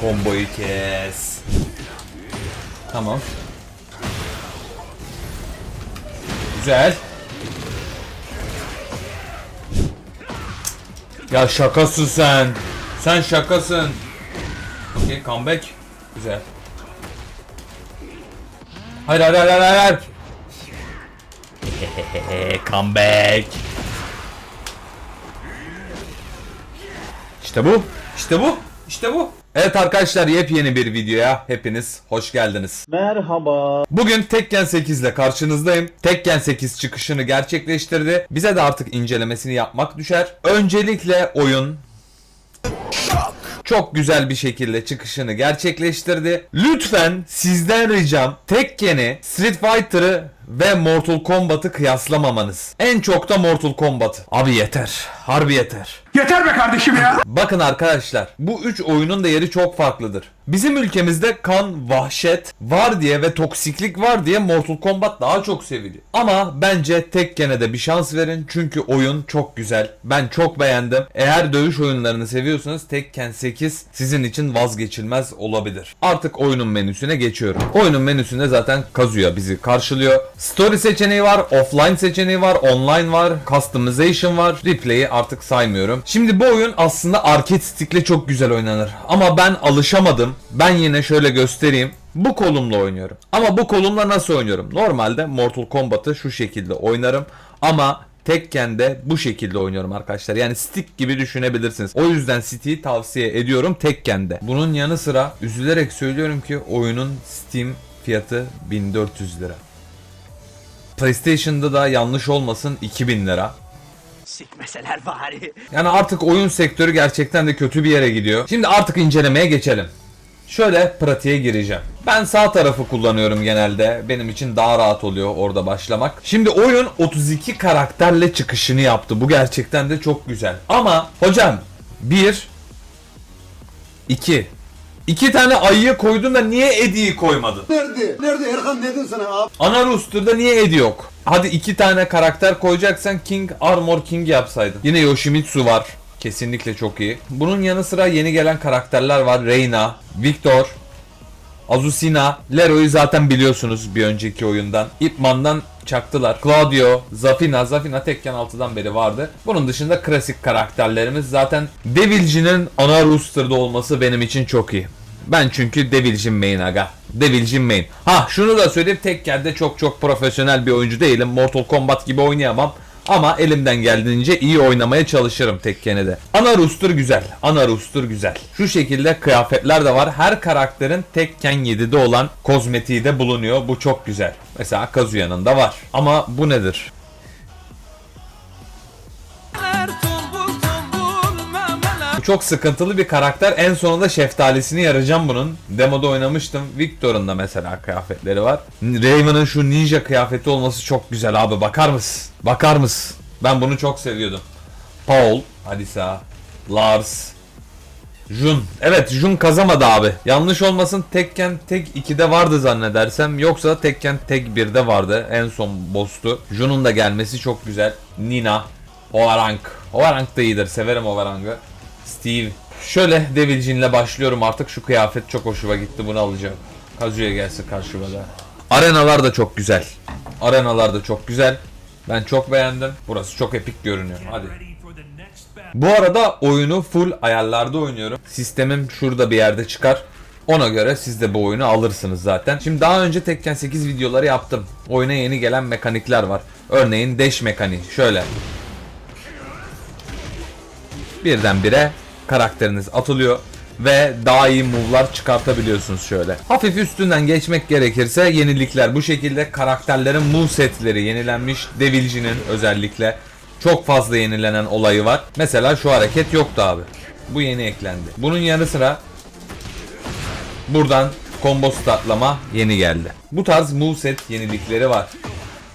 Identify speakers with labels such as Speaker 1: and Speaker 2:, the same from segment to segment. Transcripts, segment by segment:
Speaker 1: Komboyu kes. Tamam. Güzel. Ya şakasın sen. Sen şakasın. Okey comeback. Güzel. Hayır hayır hayır hayır. hayır. comeback. İşte bu. İşte bu. İşte bu. Evet arkadaşlar yepyeni bir videoya hepiniz hoş geldiniz.
Speaker 2: Merhaba.
Speaker 1: Bugün Tekken 8 ile karşınızdayım. Tekken 8 çıkışını gerçekleştirdi. Bize de artık incelemesini yapmak düşer. Öncelikle oyun çok güzel bir şekilde çıkışını gerçekleştirdi. Lütfen sizden ricam Tekken'i, Street Fighter'ı ve Mortal Kombat'ı kıyaslamamanız. En çok da Mortal Kombat. Abi yeter. Harbi yeter.
Speaker 3: Yeter be kardeşim ya.
Speaker 1: Bakın arkadaşlar bu üç oyunun da yeri çok farklıdır. Bizim ülkemizde kan, vahşet var diye ve toksiklik var diye Mortal Kombat daha çok seviliyor. Ama bence Tekken'e de bir şans verin çünkü oyun çok güzel. Ben çok beğendim. Eğer dövüş oyunlarını seviyorsanız Tekken 8 sizin için vazgeçilmez olabilir. Artık oyunun menüsüne geçiyorum. Oyunun menüsünde zaten Kazuya bizi karşılıyor. Story seçeneği var, offline seçeneği var, online var, customization var. Replay'i artık saymıyorum. Şimdi bu oyun aslında arcade stick'le çok güzel oynanır. Ama ben alışamadım. Ben yine şöyle göstereyim. Bu kolumla oynuyorum. Ama bu kolumla nasıl oynuyorum? Normalde Mortal Kombat'ı şu şekilde oynarım. Ama Tekken'de bu şekilde oynuyorum arkadaşlar. Yani stick gibi düşünebilirsiniz. O yüzden City'yi tavsiye ediyorum Tekken'de. Bunun yanı sıra üzülerek söylüyorum ki oyunun Steam fiyatı 1400 lira. PlayStation'da da yanlış olmasın 2000 lira.
Speaker 2: Sikmeseler bari.
Speaker 1: Yani artık oyun sektörü gerçekten de kötü bir yere gidiyor. Şimdi artık incelemeye geçelim. Şöyle pratiğe gireceğim. Ben sağ tarafı kullanıyorum genelde. Benim için daha rahat oluyor orada başlamak. Şimdi oyun 32 karakterle çıkışını yaptı. Bu gerçekten de çok güzel. Ama hocam 1 2 İki tane ayıya koydun da niye Eddie'yi koymadın?
Speaker 4: Nerede? Nerede Erkan dedin sana abi?
Speaker 1: Ana roster'da niye Eddie yok? Hadi iki tane karakter koyacaksan King Armor King yapsaydın. Yine Yoshimitsu var. Kesinlikle çok iyi. Bunun yanı sıra yeni gelen karakterler var. Reyna, Victor, Azucena, Leroy'u zaten biliyorsunuz bir önceki oyundan. Ip Man'dan çaktılar. Claudio, Zafina, Zafina Tekken 6'dan beri vardı. Bunun dışında klasik karakterlerimiz zaten Devil'cinin ana roster'da olması benim için çok iyi. Ben çünkü Devil'cin main aga. Devil'cin main. Ha şunu da söyleyeyim Tekken'de çok çok profesyonel bir oyuncu değilim. Mortal Kombat gibi oynayamam. Ama elimden geldiğince iyi oynamaya çalışırım Tekken'e de. Ana roster güzel. Ana roster güzel. Şu şekilde kıyafetler de var. Her karakterin Tekken 7'de olan kozmetiği de bulunuyor. Bu çok güzel. Mesela Kazuya'nın da var. Ama bu nedir? Çok sıkıntılı bir karakter. En sonunda şeftalisini yarayacağım bunun. Demoda oynamıştım. Victor'un da mesela kıyafetleri var. Raven'ın şu ninja kıyafeti olması çok güzel abi. Bakar mısın? Bakar mısın? Ben bunu çok seviyordum. Paul, Alisa, Lars, Jun. Evet Jun kazamadı abi. Yanlış olmasın Tekken Tek 2'de vardı zannedersem. Yoksa Tekken Tek 1'de vardı. En son boss'tu. Jun'un da gelmesi çok güzel. Nina. Overrank. Overrank da iyidir. Severim Overrank'ı. Steve. Şöyle Devil Jin'le başlıyorum artık. Şu kıyafet çok hoşuma gitti. Bunu alacağım. Kazuya gelsin karşıma da. Arenalar da çok güzel. Arenalar da çok güzel. Ben çok beğendim. Burası çok epik görünüyor. Hadi. Bu arada oyunu full ayarlarda oynuyorum. Sistemim şurada bir yerde çıkar. Ona göre siz de bu oyunu alırsınız zaten. Şimdi daha önce Tekken 8 videoları yaptım. Oyuna yeni gelen mekanikler var. Örneğin dash mekaniği. Şöyle. Birdenbire karakteriniz atılıyor ve daha iyi move'lar çıkartabiliyorsunuz şöyle. Hafif üstünden geçmek gerekirse yenilikler bu şekilde karakterlerin move setleri yenilenmiş. Devilci'nin özellikle çok fazla yenilenen olayı var. Mesela şu hareket yoktu abi. Bu yeni eklendi. Bunun yanı sıra buradan combo startlama yeni geldi. Bu tarz moveset yenilikleri var.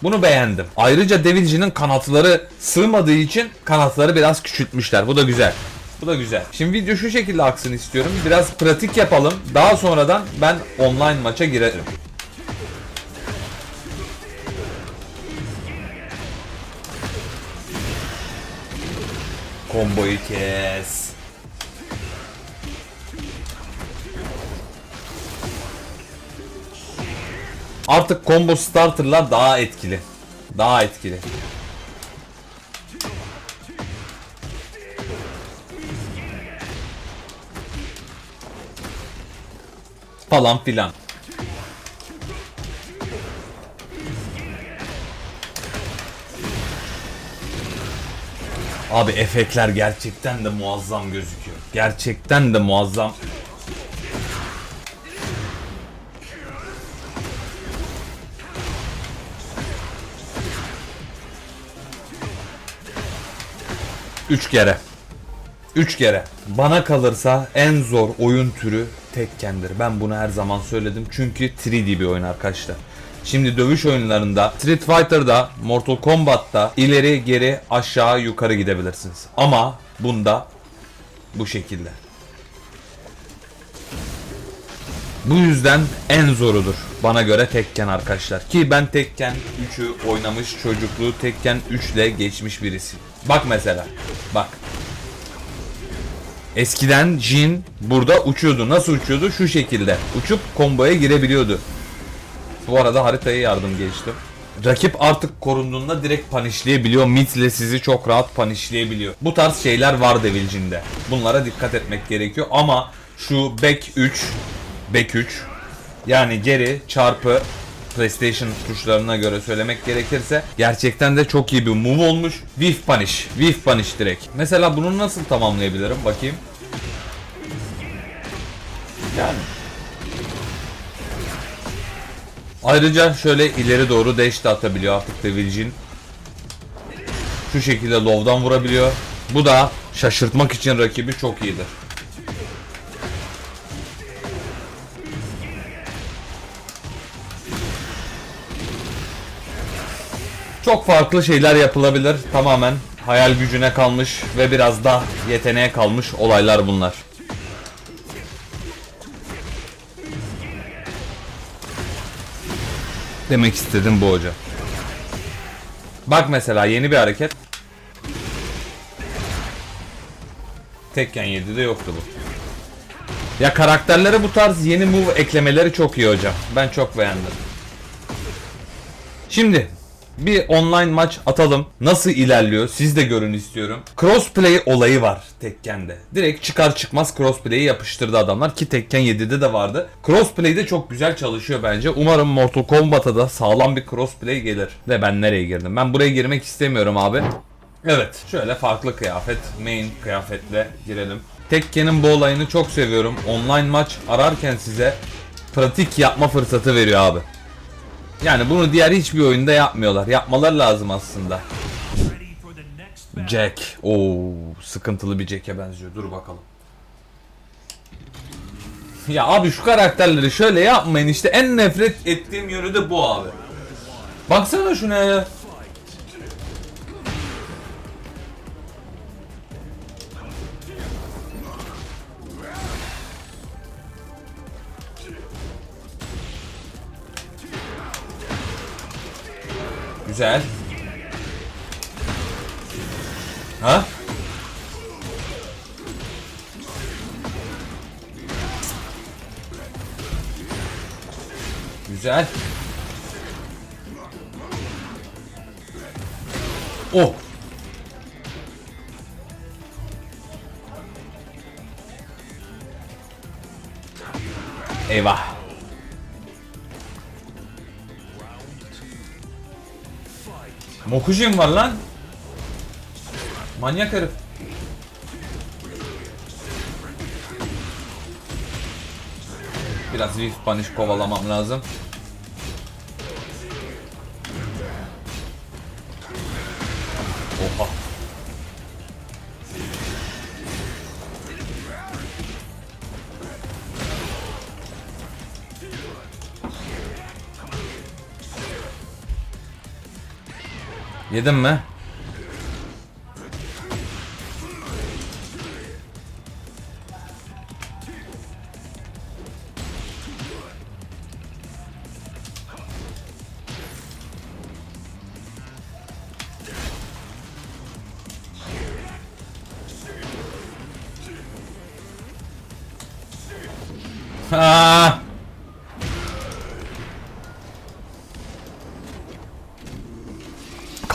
Speaker 1: Bunu beğendim. Ayrıca Devilci'nin kanatları sığmadığı için kanatları biraz küçültmüşler. Bu da güzel. Bu da güzel. Şimdi video şu şekilde aksın istiyorum. Biraz pratik yapalım. Daha sonradan ben online maça girerim. Komboyu kes. Artık combo starterlar daha etkili. Daha etkili. Falan filan. Abi efektler gerçekten de muazzam gözüküyor. Gerçekten de muazzam. Üç kere. Üç kere. Bana kalırsa en zor oyun türü Tekken'dir. Ben bunu her zaman söyledim. Çünkü 3D bir oyun arkadaşlar. Şimdi dövüş oyunlarında Street Fighter'da, Mortal Kombat'ta ileri geri aşağı yukarı gidebilirsiniz. Ama bunda bu şekilde. Bu yüzden en zorudur bana göre Tekken arkadaşlar. Ki ben Tekken 3'ü oynamış çocukluğu Tekken 3 ile geçmiş birisi. Bak mesela. Bak. Eskiden Jin burada uçuyordu. Nasıl uçuyordu? Şu şekilde. Uçup komboya girebiliyordu. Bu arada haritaya yardım geçtim. Rakip artık korunduğunda direkt panişleyebiliyor. Mid ile sizi çok rahat panişleyebiliyor. Bu tarz şeyler var Devil Jin'de. Bunlara dikkat etmek gerekiyor ama şu back 3 back 3 yani geri çarpı PlayStation tuşlarına göre söylemek gerekirse gerçekten de çok iyi bir move olmuş. Whiff punish. Whiff punish direkt. Mesela bunu nasıl tamamlayabilirim? Bakayım. Yani Ayrıca şöyle ileri doğru dash de atabiliyor artık Devil. Şu şekilde low'dan vurabiliyor. Bu da şaşırtmak için rakibi çok iyidir. Çok farklı şeyler yapılabilir. Tamamen hayal gücüne kalmış ve biraz da yeteneğe kalmış olaylar bunlar. Demek istedim bu hoca. Bak mesela yeni bir hareket. Tekken 7'de yoktu bu. Ya karakterlere bu tarz yeni move eklemeleri çok iyi hocam. Ben çok beğendim. Şimdi bir online maç atalım. Nasıl ilerliyor siz de görün istiyorum. Crossplay olayı var Tekken'de. Direkt çıkar çıkmaz crossplay'i yapıştırdı adamlar ki Tekken 7'de de vardı. Crossplay de çok güzel çalışıyor bence. Umarım Mortal Kombat'a da sağlam bir crossplay gelir. Ve ben nereye girdim? Ben buraya girmek istemiyorum abi. Evet şöyle farklı kıyafet main kıyafetle girelim. Tekken'in bu olayını çok seviyorum. Online maç ararken size pratik yapma fırsatı veriyor abi. Yani bunu diğer hiçbir oyunda yapmıyorlar. Yapmaları lazım aslında. Jack. Oo, sıkıntılı bir Jack'e benziyor. Dur bakalım. Ya abi şu karakterleri şöyle yapmayın işte en nefret ettiğim yönü de bu abi. Baksana şuna ya. Güzel. Ha? Güzel. Oh. Eyvah. Mokujin var lan. Manyak herif. Biraz Whiff Punish kovalamam lazım. Yedin mi?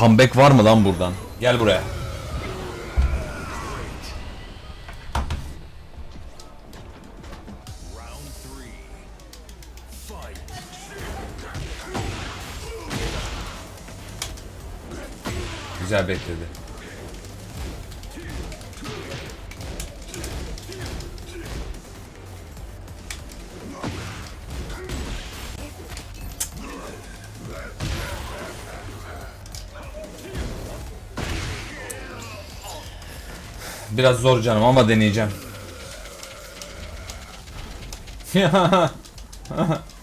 Speaker 1: Comeback var mı lan buradan? Gel buraya. Güzel bekledi. Biraz zor canım ama deneyeceğim.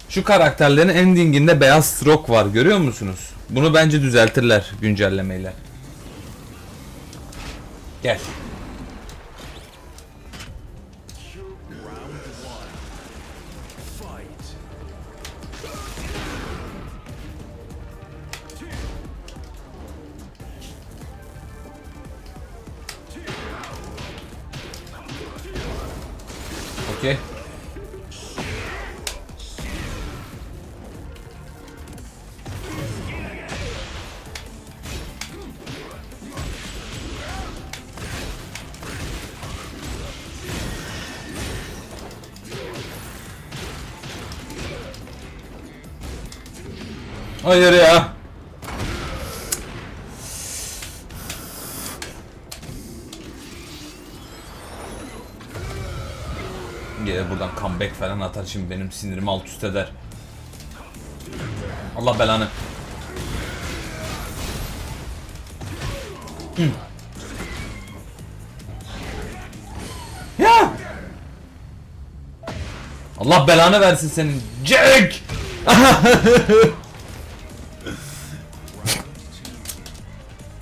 Speaker 1: Şu karakterlerin endinginde beyaz stroke var görüyor musunuz? Bunu bence düzeltirler güncellemeyle. Gel. Okey. Hayır ya. Gelir buradan comeback falan atar şimdi benim sinirimi alt üst eder. Allah belanı. Hı. Ya! Allah belanı versin senin. Jack!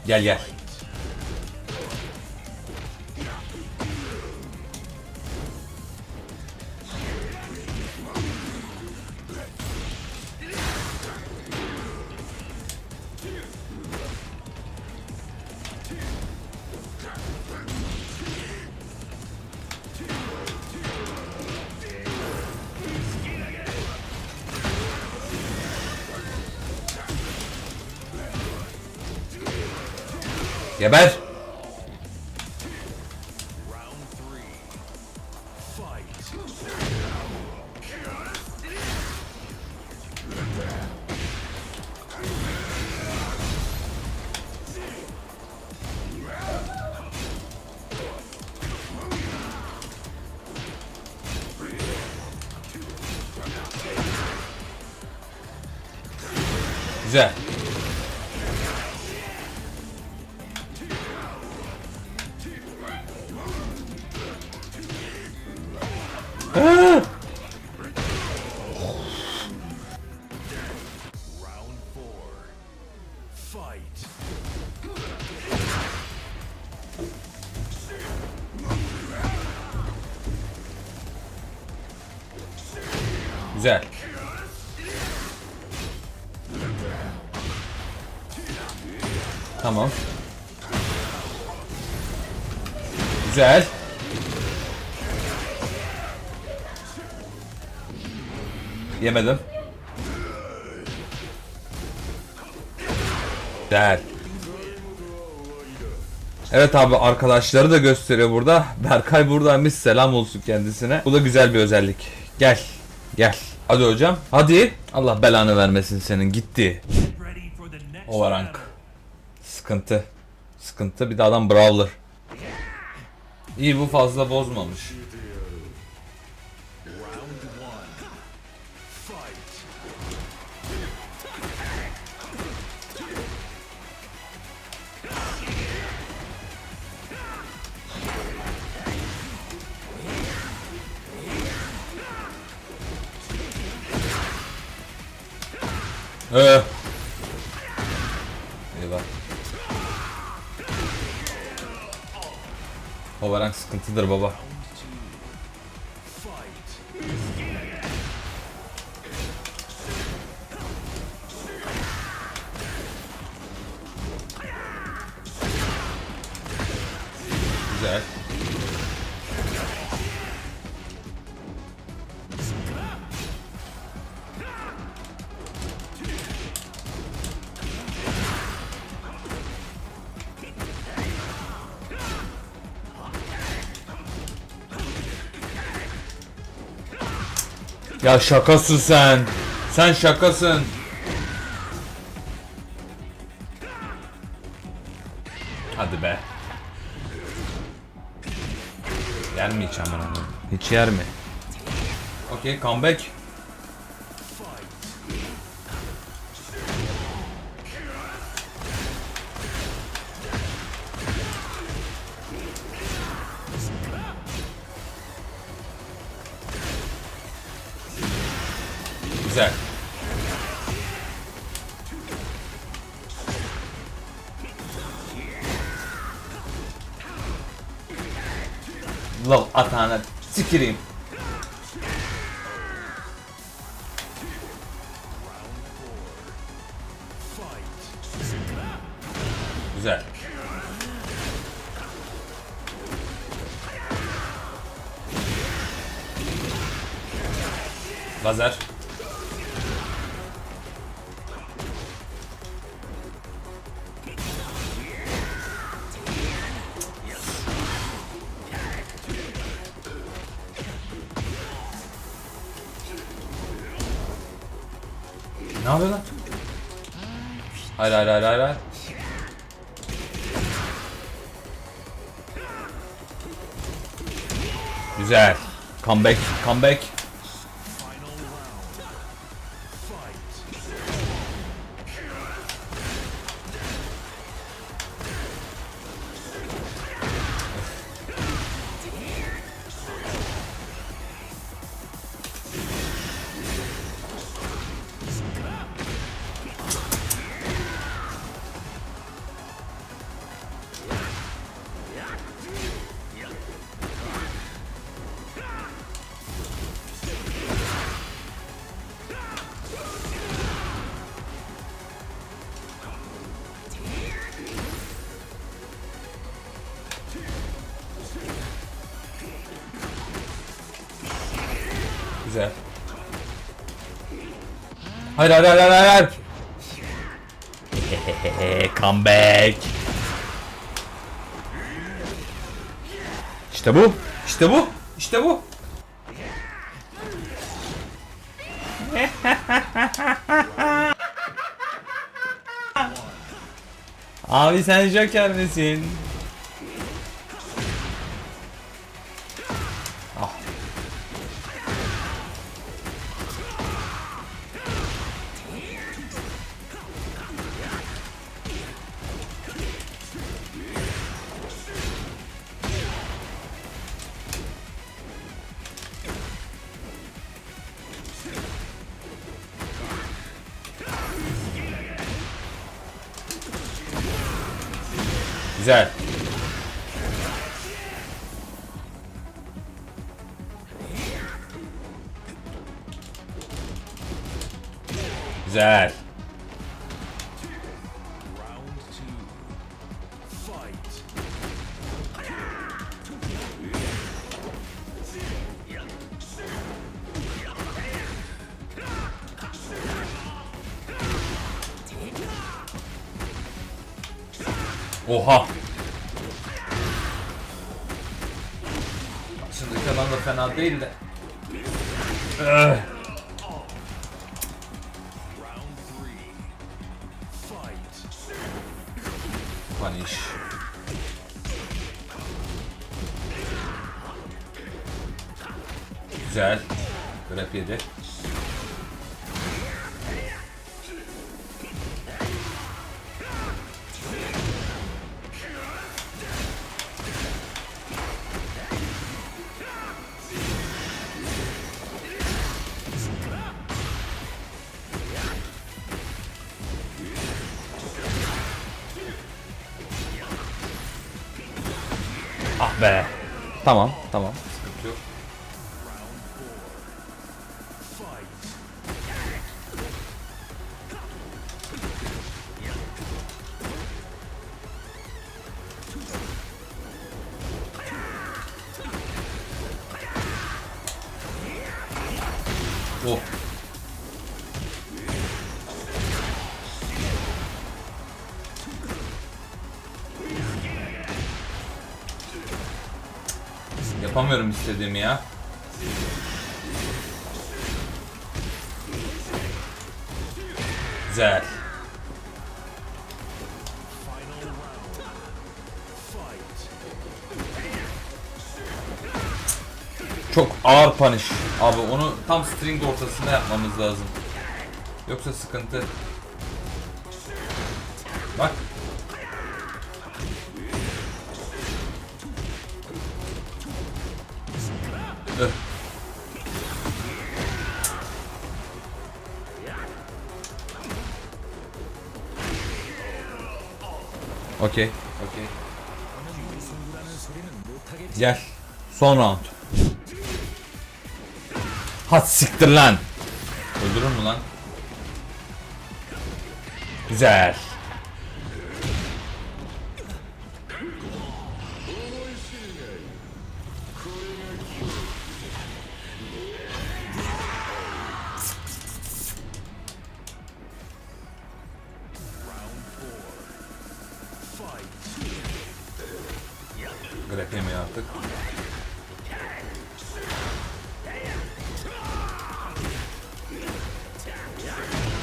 Speaker 1: gel gel. Geber. Güzel. Güzel. Yemedim. Güzel. Evet abi arkadaşları da gösteriyor burada. Berkay buradaymış selam olsun kendisine. Bu da güzel bir özellik. Gel. Gel. Hadi hocam. Hadi. Allah belanı vermesin senin. Gitti. Overrank. Sıkıntı. Sıkıntı. Bir de adam Brawler. İyi bu fazla bozmamış. Ee. Overrank sıkıntıdır baba. Güzel. Ya şakasın sen. Sen şakasın. Hadi be. Yer mi hiç amına? Hiç yer mi? Okey comeback. Güzel. Lol atağına sikireyim. Ne yapıyor lan? Hayır hayır hayır hayır hayır. Güzel. Comeback, comeback. Hayır hayır hayır hayır hayır. Comeback. İşte bu. İşte bu. İşte bu. Abi sen Joker misin? Güzel. Güzel. Oha. Şimdiki adam da fena değil de. Eh. Punish. Güzel. Grab yedi. Ah be. Tamam, tamam. istediğimi ya. Güzel. Çok ağır punish. Abi onu tam string ortasında yapmamız lazım. Yoksa sıkıntı. Bak Öh. Okey. Okey. Gel. Son round. Hat siktir lan. Öldürür mü lan? Güzel. Artık.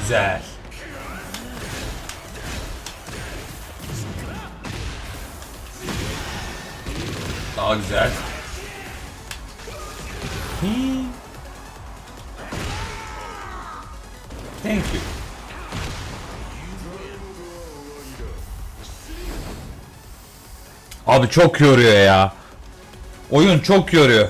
Speaker 1: Güzel. Daha güzel. Thank you. Abi çok yoruyor ya. Oyun çok yoruyor.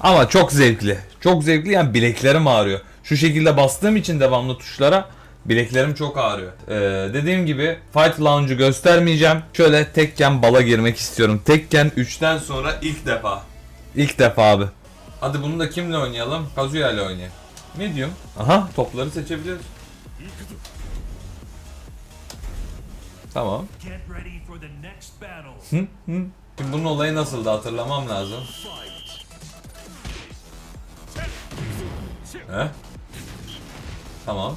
Speaker 1: Ama çok zevkli. Çok zevkli yani bileklerim ağrıyor. Şu şekilde bastığım için devamlı tuşlara bileklerim çok ağrıyor. Ee, dediğim gibi Fight Lounge'u göstermeyeceğim. Şöyle tekken bala girmek istiyorum. Tekken 3'ten sonra ilk defa. İlk defa abi. Hadi bunu da kimle oynayalım? Kazuya ile oynayalım. Medium. Aha topları seçebiliyoruz. Tamam. Hı? Hı? Şimdi bunun olayı nasıldı hatırlamam lazım. He? Tamam.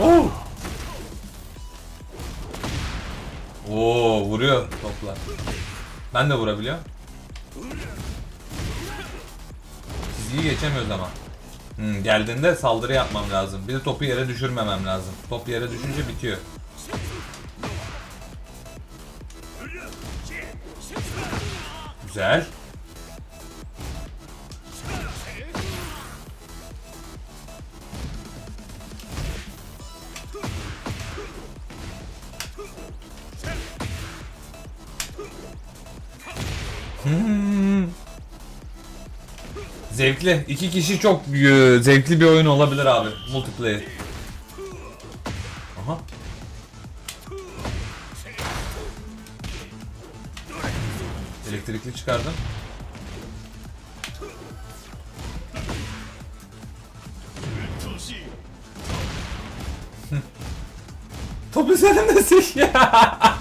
Speaker 1: Oo. Oo vuruyor toplar. Ben de vurabiliyorum. Çizgiyi geçemiyoruz ama. Hmm, geldiğinde saldırı yapmam lazım. Bir de topu yere düşürmemem lazım. Top yere düşünce bitiyor. Güzel. Zevkli. İki kişi çok e, zevkli bir oyun olabilir abi. Multiplayer. Aha. Elektrikli çıkardım. Hı. Top üzerimdesin ya.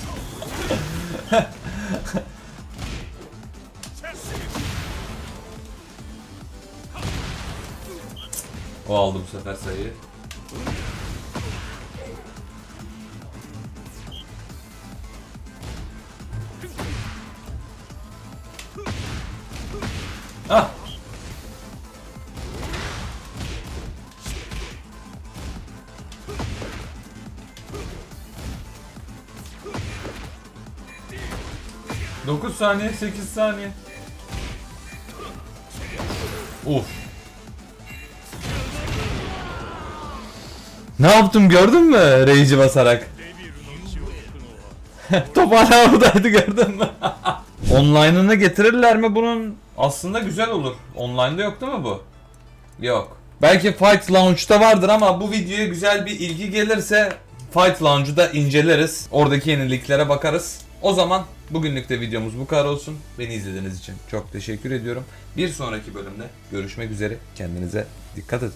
Speaker 1: O aldı bu sefer sayıyı. Ah! Dokuz saniye, sekiz saniye. Uf. Ne yaptım gördün mü Rage'i basarak? Top hala oradaydı gördün mü? Online'ını getirirler mi bunun? Aslında güzel olur. Online'da yok değil mi bu? Yok. Belki Fight Lounge'da vardır ama bu videoya güzel bir ilgi gelirse Fight Lounge'u da inceleriz. Oradaki yeniliklere bakarız. O zaman bugünlük de videomuz bu kadar olsun. Beni izlediğiniz için çok teşekkür ediyorum. Bir sonraki bölümde görüşmek üzere. Kendinize dikkat edin.